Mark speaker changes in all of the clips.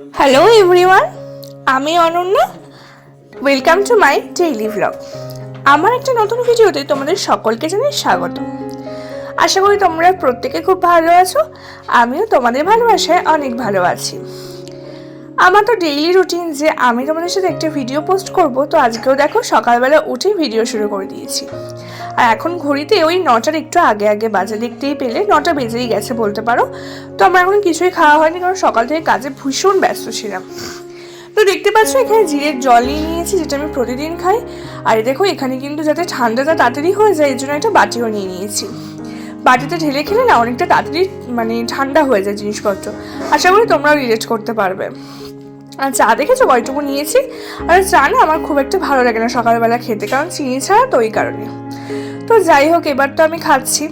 Speaker 1: Hello everyone আমি Ananya. Welcome to my daily vlog আমার একটা নতুন ভিডিওতে তোমাদের সকলকে জানাই স্বাগত। আশা করি তোমরা প্রত্যেকে খুব ভালো আছো। আমিও তোমাদের ভালোবাসায় অনেক ভালো আছি। আমার তো ডেইলি রুটিন যে আমি তোমাদের সাথে একটা ভিডিও পোস্ট করব, তো আজকেও দেখো সকালবেলা উঠে ভিডিও শুরু করে দিয়েছি। আর এখন ঘড়িতে ওই নটার একটু আগে আগে বাজে দেখতেই পেলে, নটা বেজেই গেছে বলতে পারো। তো আমার এখন কিছুই খাওয়া হয়নি, কারণ সকাল থেকে কাজে ভীষণ ব্যস্ত ছিলাম। তো দেখতে পাচ্ছ, এখানে জিরের জল নিয়ে নিয়েছি, যেটা আমি প্রতিদিন খাই। আর দেখো, এখানে কিন্তু যাতে ঠান্ডাটা তাড়াতাড়ি হয়ে যায়, এর জন্য একটা বাটিও নিয়ে নিয়েছি। বাটিতে ঢেলে খেলে না, অনেকটা তাড়াতাড়ি মানে ঠান্ডা হয়ে যায় জিনিসপত্র। আশা করি তোমরাও রিলেট করতে পারবে। আর চা দেখেছ কয়টুকু নিয়েছি। আর চা না আমার খুব একটা ভালো লাগে না সকালবেলা খেতে, কারণ চিনি ছাড়া তো ওই কারণে। তো যাই হোক, এবার তো আমি খাচ্ছি।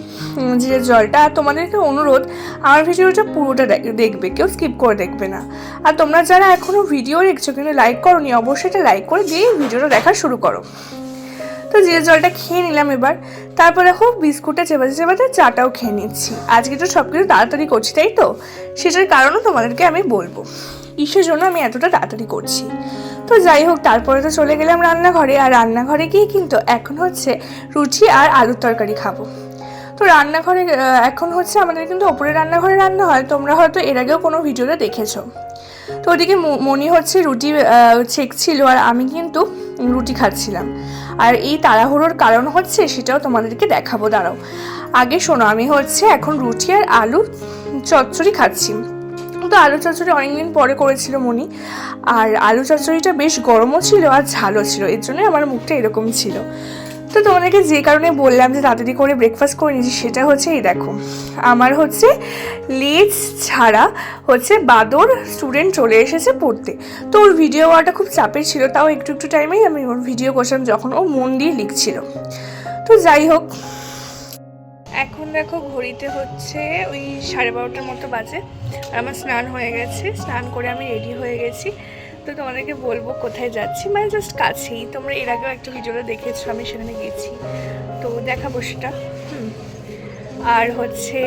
Speaker 1: যে জলটা, আর তোমাদেরকে অনুরোধ, আমার ভিডিওটা পুরোটা দেখ- দেখবে, কেউ স্কিপ করে দেখবে না। আর তোমরা যারা এখনও ভিডিও দেখছ কিন্তু লাইক করোনি, অবশ্যই এটা লাইক করে দিয়ে ভিডিওটা দেখা শুরু করো। তো জিরে জলটা খেয়ে নিলাম এবার, তারপর দেখো বিস্কুটে চেবাতে চেবাতে চাটাও খেয়ে নিচ্ছি। আজকে তো সব কিছু তাড়াতাড়ি করছি, তাই তো? সেটার কারণও তোমাদেরকে আমি বলব। কিসের জন্য আমি এতটা তাড়াতাড়ি করছি? তো যাই হোক, তারপরে তো চলে গেলাম রান্নাঘরে, আর রান্নাঘরে গিয়ে কিন্তু এখন হচ্ছে রুটি আর আলুর তরকারি খাব। তো রান্নাঘরে এখন হচ্ছে আমাদের কিন্তু ওপরে রান্নাঘরে রান্না হয়, তোমরা হয়তো এর আগেও কোনো ভিডিওতে দেখেছ। তো ওদিকে মনি হচ্ছে রুটি ছেঁকছিল আর আমি কিন্তু রুটি খাচ্ছিলাম। আর এই তাড়াহুড়োর কারণ হচ্ছে সেটাও তোমাদেরকে দেখাবো, দাঁড়াও। আগে শোনো, আমি হচ্ছে এখন রুটি আর আলু চচ্চড়ি খাচ্ছি। তো আলু চচ্চড়ি অনেকদিন পরে করেছিল মনি। আর আলু চচ্চড়িটা বেশ গরমও ছিল আর ঝালও ছিল, এর জন্যই আমার মুখটা এরকম ছিল। তো তোমাদেরকে যে কারণে বললাম যে তাড়াতাড়ি করে ব্রেকফাস্ট করে নিয়েছি, সেটা হচ্ছে এই দেখো, আমার হচ্ছে লেজ ছাড়া হচ্ছে বাদর স্টুডেন্ট চলে এসেছে পড়তে। তো ওর ভিডিও হওয়াটা খুব চাপের ছিল, তাও একটু একটু টাইমেই আমি ওর ভিডিও করছিলাম যখন ও মন দিয়ে লিখছিল। তো যাই হোক এখন দেখো ঘড়িতে হচ্ছে ওই সাড়ে বারোটার মতো বাজে। আর আমার স্নান হয়ে গেছে, স্নান করে আমি রেডি হয়ে গেছি। তো তোমাদেরকে বলব কোথায় যাচ্ছি মানে জাস্ট কাছেই। তোমরা এর আগেও একটা ভিডিওটা দেখেছ, আমি সেখানে গেছি। তো দেখাবো সেটা। আর হচ্ছে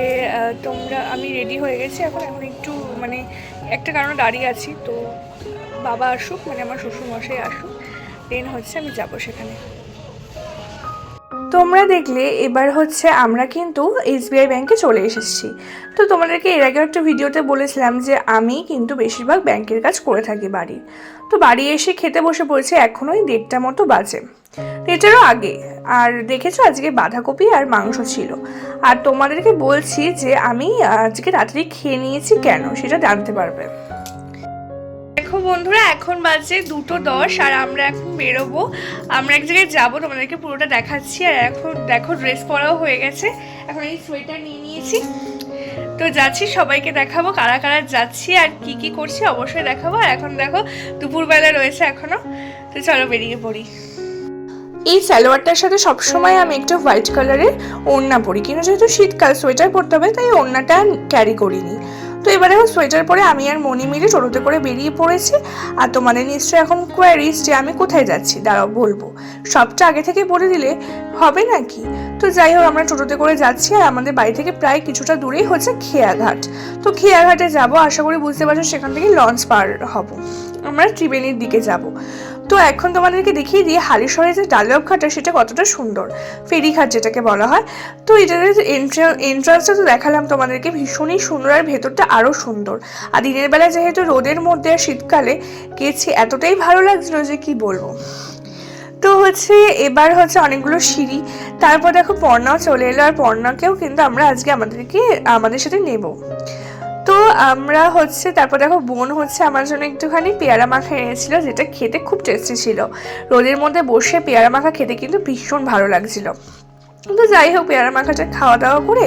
Speaker 1: তোমরা, আমি রেডি হয়ে গেছি, এখন এখন একটু মানে একটা কারণে দাঁড়িয়ে আছি। তো বাবা আসুক মানে আমার শ্বশুরমশাই আসুক দেন হচ্ছে আমি যাব সেখানে। তোমরা দেখলে এবার হচ্ছে আমরা কিন্তু এসবিআই ব্যাংকে চলে এসেছি। তো তোমাদেরকে এর আগে একটা ভিডিওতে বলেছিলাম যে আমি কিন্তু বেশিরভাগ ব্যাংকের কাজ করে থাকি বাড়ি। তো বাড়ি এসে খেতে বসে পড়েছে এখনোই দেড়টা মতো বাজে। এটারও আগে। আর দেখেছ আজকে বাঁধাকপি আর মাংস ছিল। আর তোমাদেরকে বলছি যে আমি আজকে রাত্রি খেয়ে নিয়েছি কেন সেটা জানতে পারবে। দেখো বন্ধুরা, এখন বাজে দুটো দশ আর আমরা এখন বেরোবো। আমরা এক জায়গায় যাব, তোমাদেরকে পুরোটা দেখাচ্ছি। আর এখন দেখো ড্রেস পরাও হয়ে গেছে। এখন এই সোয়েটার নিয়ে নিয়েছি। তো যাচ্ছি, সবাইকে দেখাবো কারা কারা যাচ্ছি আর কি কি করছি, অবশ্যই দেখাবো। আর এখন দেখো, দুপুরবেলা রয়েছে এখনও। তো চলো বেরিয়ে পড়ি। এই সালোয়ারটার সাথে সবসময় আমি একটু হোয়াইট কালারের ওড়না পরি। কিন্তু যেহেতু শীতকাল সোয়েটার পরতে হবে, তাই ওড়নাটা ক্যারি করিনি। তো এবারে সোয়েটার পরে আমি আর মনি মিলে টোটোতে করে বেরিয়ে পড়েছি। আর তোমাদের নিশ্চয়ই এখন কোয়ারিজ যে আমি কোথায় যাচ্ছি, দাঁড়াও বলব। সবটা আগে থেকে বলে দিলে হবে নাকি? তো যাই হোক, আমরা টোটোতে করে যাচ্ছি আর আমাদের বাড়ি থেকে প্রায় কিছুটা দূরেই হচ্ছে খেয়াঘাট। তো খেয়াঘাটে যাব, আশা করি বুঝতে পারছ সেখান থেকে লঞ্চ পার হব। আমরা ত্রিবেণীর দিকে যাব। তো এখন তোমাদেরকে দেখিয়ে দিই হালিশহরের যে ডালিয়াব ঘাটটা, সেটা কতটা সুন্দর। ফেরিঘাট যেটাকে বলা হয়। তো এটার এন্ট্রান্সটা তো দেখালাম তোমাদেরকে, ভীষণই সুন্দর আর ভেতরটা আরও সুন্দর। আর দিনের বেলা যেহেতু রোদের মধ্যে আর শীতকালে, গেছি, এতটাই ভালো লাগছিল যে কি বলব। তো হচ্ছে এবার হচ্ছে অনেকগুলো সিঁড়ি, তারপর দেখো পর্ণাও চলে এলো, আর পর্ণাকেও কিন্তু আমরা আজকে আমাদেরকে, আমাদের সাথে নেব। তো আমরা হচ্ছে, তারপর দেখো বোন হচ্ছে আমার জন্য একটুখানি পেয়ারা মাখা এনেছিল, যেটা খেতে খুব টেস্টি ছিল। রোদের মধ্যে বসে পেয়ারা মাখা খেতে কিন্তু ভীষণ ভালো লাগছিল। কিন্তু যাই হোক, পেয়ারা মাখাটা খাওয়া দাওয়া করে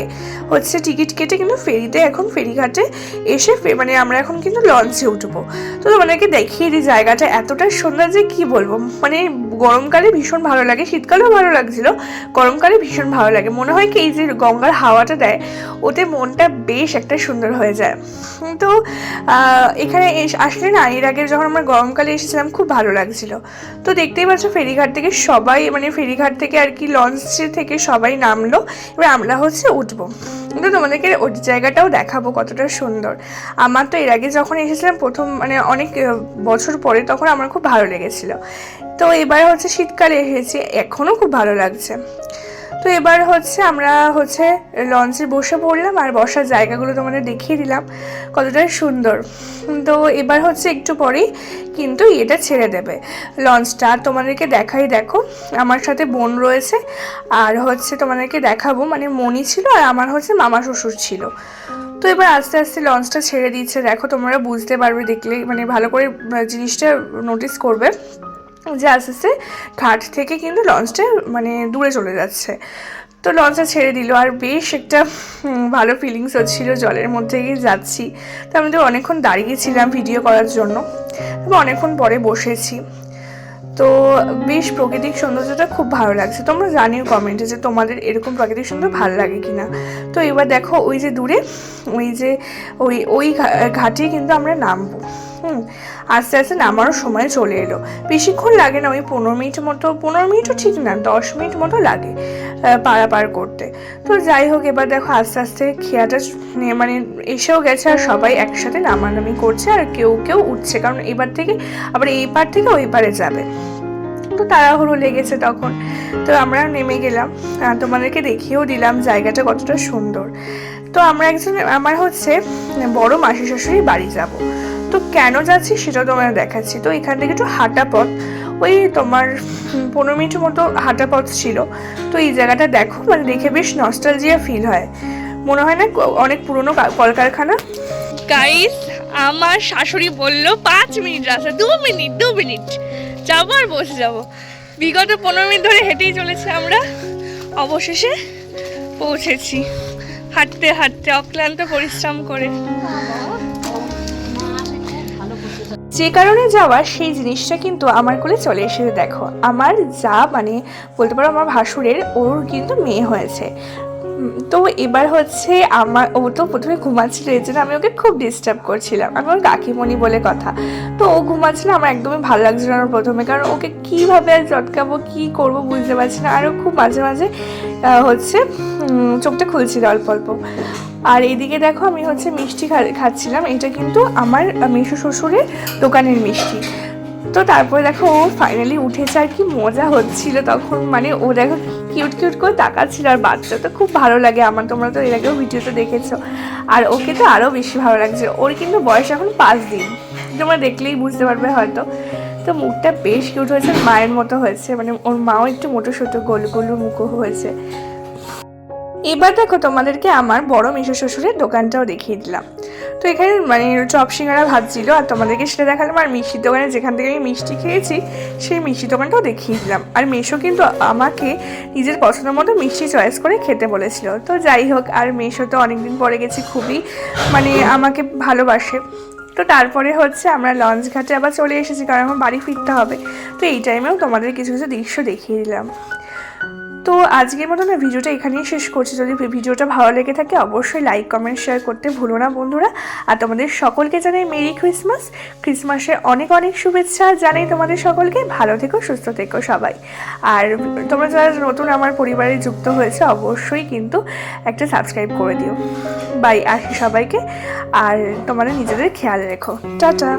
Speaker 1: হচ্ছে টিকিট কেটে কিন্তু ফেরিতে, এখন ফেরিঘাটে এসে মানে আমরা এখন কিন্তু লঞ্চে উঠবো। তো তোমাদেরকে দেখিয়ে দিই জায়গাটা এতটা সুন্দর যে কি বলব? মানে গরমকালে ভীষণ ভালো লাগে, শীতকালেও ভালো লাগছিল, গরমকালে ভীষণ ভালো লাগে। মনে হয় কি এই যে গঙ্গার হাওয়াটা দেয়, ওতে মনটা বেশ একটা সুন্দর হয়ে যায়। তো এখানে আসলে না, এর আগে যখন আমরা গরমকালে এসেছিলাম, খুব ভালো লাগছিল। তো দেখতেই পাচ্ছ ফেরিঘাট থেকে সবাই মানে ফেরিঘাট থেকে আর কি লঞ্চ থেকে সবাই নামলো, এবার আমরা হচ্ছে উঠবো। কিন্তু তোমাদেরকে ওই জায়গাটাও দেখাবো কতটা সুন্দর। আমার তো এর আগে যখন এসেছিলাম, প্রথম মানে অনেক বছর পরে, তখন আমার খুব ভালো লেগেছিল। তো এবার হচ্ছে শীতকালে এসেছি এখনও খুব ভালো লাগছে। তো এবার হচ্ছে আমরা হচ্ছে লঞ্চে বসে পড়লাম আর বসার জায়গাগুলো তোমাদের দেখিয়ে দিলাম, কতটা সুন্দর। তো এবার হচ্ছে একটু পরেই কিন্তু এটা ছেড়ে দেবে। লঞ্চটা তোমাদেরকে দেখাই দেখো, আমার সাথে বোন রয়েছে আর হচ্ছে তোমাদেরকে দেখাবো মানে মনি ছিল আর আমার হচ্ছে মামা শ্বশুর ছিল। তো এবার আস্তে আস্তে লঞ্চটা ছেড়ে দিচ্ছে, দেখো তোমরা বুঝতে পারবে দেখলে মানে ভালো করে জিনিসটা নোটিস করবে। যে আস্তে আস্তে ঘাট থেকে কিন্তু লঞ্চটা মানে দূরে চলে যাচ্ছে। তো লঞ্চটা ছেড়ে দিল আর বেশ একটা ভালো ফিলিংস হচ্ছিল জলের মধ্যে গিয়ে যাচ্ছি। তো আমি তো অনেকক্ষণ দাঁড়িয়েছিলাম ভিডিও করার জন্য। আমি অনেকক্ষণ পরে বসেছি। তো বেশ প্রাকৃতিক সৌন্দর্যটা খুব ভালো লাগছে। তোমরা জানিও কমেন্টে যে তোমাদের এরকম প্রাকৃতিক সৌন্দর্য ভালো লাগে কিনা। তো এবার দেখো ওই যে দূরে, ওই যে ওই ওই ঘা- ঘাটে কিন্তু আমরা নামবো। হুম, আস্তে আস্তে নামারও সময় চলে এলো। বেশিক্ষণ লাগে না ওই পনেরো মিনিট মতো, পনেরো মিনিটও ঠিক না, দশ মিনিট মতো লাগে পারাপার করতে। তো যাই হোক, এবার দেখো আস্তে আস্তে খেয়াটা মানে এসেও গেছে আর সবাই একসাথে নামানামি করছে আর কেউ কেউ উঠছে, কারণ এবার থেকে আবার এই পার থেকে ওই পারে যাবে। তো তাড়াহুড়ো লেগেছে তখন। তো আমরা নেমে গেলাম। তোমাদেরকে দেখিয়েও দিলাম জায়গাটা কতটা সুন্দর। তো আমরা একজন, আমার হচ্ছে বড় মাসি শাশুড়ি বাড়ি যাব। তো কেন যাচ্ছি সেটা তোমার দেখাচ্ছি। তো এখান থেকে একটু হাঁটা পথ। ওই তোমার পনেরো মিনিট মতো হাঁটা পথ ছিল। তো এই জায়গাটা দেখো মানে দেখে বেশ নস্টালজিয়া ফিল হয়। মনে হয় না অনেক পুরনো কলকারখানা। গাইস আমার শাশুড়ি বলল, পাঁচ মিনিট রাস্তা, দু মিনিট দু মিনিট। যাব আর বসে যাব। বিগত পনেরো মিনিট ধরে হেঁটেই চলেছে আমরা। অবশেষে পৌঁছেছি। হাঁটতে হাঁটতে অক্লান্ত পরিশ্রম করে। যে কারণে যাওয়া সেই জিনিসটা কিন্তু আমার কোলে চলে এসেছে, দেখো। আমার যা মানে বলতে পারো আমার ভাসুরের ওর কিন্তু মেয়ে হয়েছে। তো এবার হচ্ছে আমার, ও তো প্রথমে ঘুমাচ্ছিল, এর জন্য আমি ওকে খুব ডিস্টার্ব করছিলাম। আমি ওর কাকিমণি বলে কথা। তো ও ঘুমাচ্ছিল, আমার একদমই ভালো লাগছিল না প্রথমে, কারণ ওকে কীভাবে আর চটকাবো, কী করব বুঝতে পারছি না। আরও খুব মাঝে মাঝে হচ্ছে চোখটা খুলছিল অল্প অল্প। আর এদিকে দেখো আমি হচ্ছে মিষ্টি খাচ্ছিলাম। এটা কিন্তু আমার আহ, শ্বশুরের দোকানের মিষ্টি। তো তারপরে দেখো ও ফাইনালি উঠেছে আর কি মজা হচ্ছিল তখন। মানে ও দেখো কিউট কিউট করে তাকাচ্ছিল আর বাচ্চা তো খুব ভালো লাগে আমার তোমরা তো এর আগেও ভিডিওতে দেখেছ। আর ওকে তো আরও বেশি ভালো লাগছে। ওর কিন্তু বয়স এখন পাঁচ দিন। তোমরা দেখলেই বুঝতে পারবে হয়তো। তো মুখটা বেশ কিউট হয়েছে মায়ের মতো হয়েছে। মানে ওর মাও একটু মোটো সোটো গোল গোল মুখো হয়েছে। এবার দেখো তোমাদেরকে আমার বড় মেশো শ্বশুরের দোকানটাও দেখিয়ে দিলাম। তো এখানে মানে চপ সিঙ্গারা ভাজছিল আর তোমাদেরকে সেটা দেখালাম আর মিষ্টির দোকানে যেখান থেকে আমি মিষ্টি খেয়েছি, সেই মিষ্টি দোকানটাও দেখিয়ে দিলাম। আর মেশো কিন্তু আমাকে নিজের পছন্দ মতো মিষ্টি চয়েস করে খেতে বলেছিল। তো যাই হোক, আর মেশো তো অনেকদিন পরে গেছি খুবই মানে আমাকে ভালোবাসে। তো তারপরে হচ্ছে আমরা লঞ্চ ঘাটে আবার চলে এসেছি কারণ আমার বাড়ি ফিরতে হবে। তো এই টাইমেও তোমাদের কিছু কিছু দৃশ্য দেখিয়ে দিলাম। তো আজকের মতো না ভিডিওটা এখানেই শেষ করছি। যদি ভিডিওটা ভালো লেগে থাকে, অবশ্যই লাইক কমেন্ট শেয়ার করতে ভুলো না বন্ধুরা। আর তোমাদের সকলকে জানাই মেরি ক্রিসমাস ক্রিসমাসের অনেক অনেক শুভেচ্ছা জানাই তোমাদের সকলকে। ভালো থেকো, সুস্থ থেকো সবাই। আর তোমরা যারা নতুন আমার পরিবারে যুক্ত হয়েছে, অবশ্যই কিন্তু একটা সাবস্ক্রাইব করে দিও। বাই আসি সবাইকে। আর তোমাদের নিজেদের খেয়াল রেখো। টাটা।